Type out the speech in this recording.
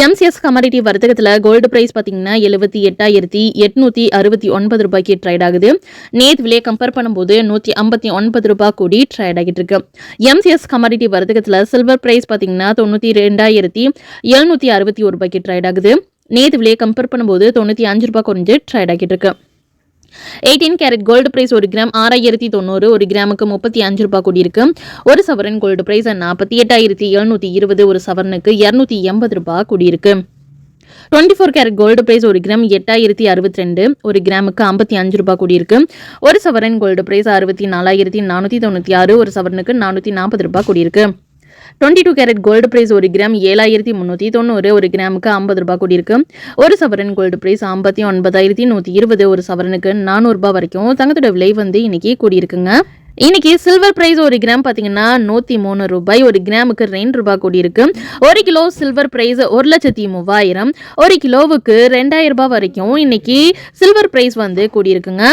MCS commodity வர்த்தகத்தில் gold price பார்த்தீங்கன்னா எழுபத்தி எட்டாயிரத்தி எட்நூற்றி அறுபத்தி ஒன்பது ரூபாய்க்கு ட்ரேட் ஆகுது. நேத்து விலையை கம்பேர் பண்ணும்போது நூற்றி ஐம்பத்தி ஒன்பது ரூபாய் கூடி ட்ரேட் ஆகிட்டு இருக்கு எம்சிஎஸ் கமாடிட்டி வர்த்தகத்தில் சில்வர் பிரைஸ் பார்த்தீங்கன்னா தொண்ணூற்றி ரெண்டாயிரத்தி எழுநூற்றி அறுபத்தி ஒரு ரூபாய்க்கு ட்ரேட் ஆகுது. நேத்து விலையை கம்பேர் பண்ணும்போது தொண்ணூற்றி அஞ்சு ரூபாய் குறைஞ்சு ட்ரேட் ஆகிட்டு இருக்கு எயிட்டீன் கேரட் கோல்டு பிரைஸ் ஒரு கிராம் ஆறாயிரத்தி தொண்ணூறு ஒரு கிராமுக்கு முப்பத்தி அஞ்சு ரூபாய் கூடி இருக்கு ஒரு சவரன் கோல்டு பிரைஸ் நாற்பத்தி எட்டாயிரத்தி எழுநூற்றி இருபது ஒரு சவரனுக்கு இரநூத்தி எண்பது ரூபாய் கூடியிருக்கு. Twenty four carat gold price ஒரு கிராம் எட்டாயிரத்தி அறுபத்தி ரெண்டு ஒரு கிராமுக்கு ஐம்பத்தி அஞ்சு ரூபாய் கூடியிருக்கு. ஒரு சவரன் கோல்டு பிரைஸ் அறுபத்தி நாலாயிரத்தி நானூற்றி தொண்ணூற்றி ஆறு ஒரு சவரனுக்கு நானூற்றி நாற்பது ரூபாய் கூடியிருக்கு. Twenty two carat gold price ஒரு கிராம் ஏழாயிரத்தி முந்நூற்றி தொண்ணூறு ஒரு கிராமுக்கு ஐம்பது ரூபாய் கூடி இருக்கு ஒரு சவரன் கோல்டு பிரைஸ் ஐம்பத்தி ஒன்பதாயிரத்தி நூற்றி இருபது ஒரு சவரனுக்கு நானூறுரூபா வரைக்கும் தங்கத்தோட விலை வந்து இன்னைக்கு கூடியிருக்குங்க. இன்னைக்கு சில்வர் பிரைஸ் ஒரு கிராம் பார்த்தீங்கன்னா நூற்றி மூணு ரூபாய் ஒரு கிராமுக்கு ரெண்டு ரூபாய் கூடி இருக்கு ஒரு கிலோ சில்வர் பிரைஸ் ஒரு லட்சத்தி மூவாயிரம் ஒரு கிலோவுக்கு ரெண்டாயிரம் ரூபாய் வரைக்கும் இன்னைக்கு சில்வர் பிரைஸ் வந்து கூடியிருக்குங்க.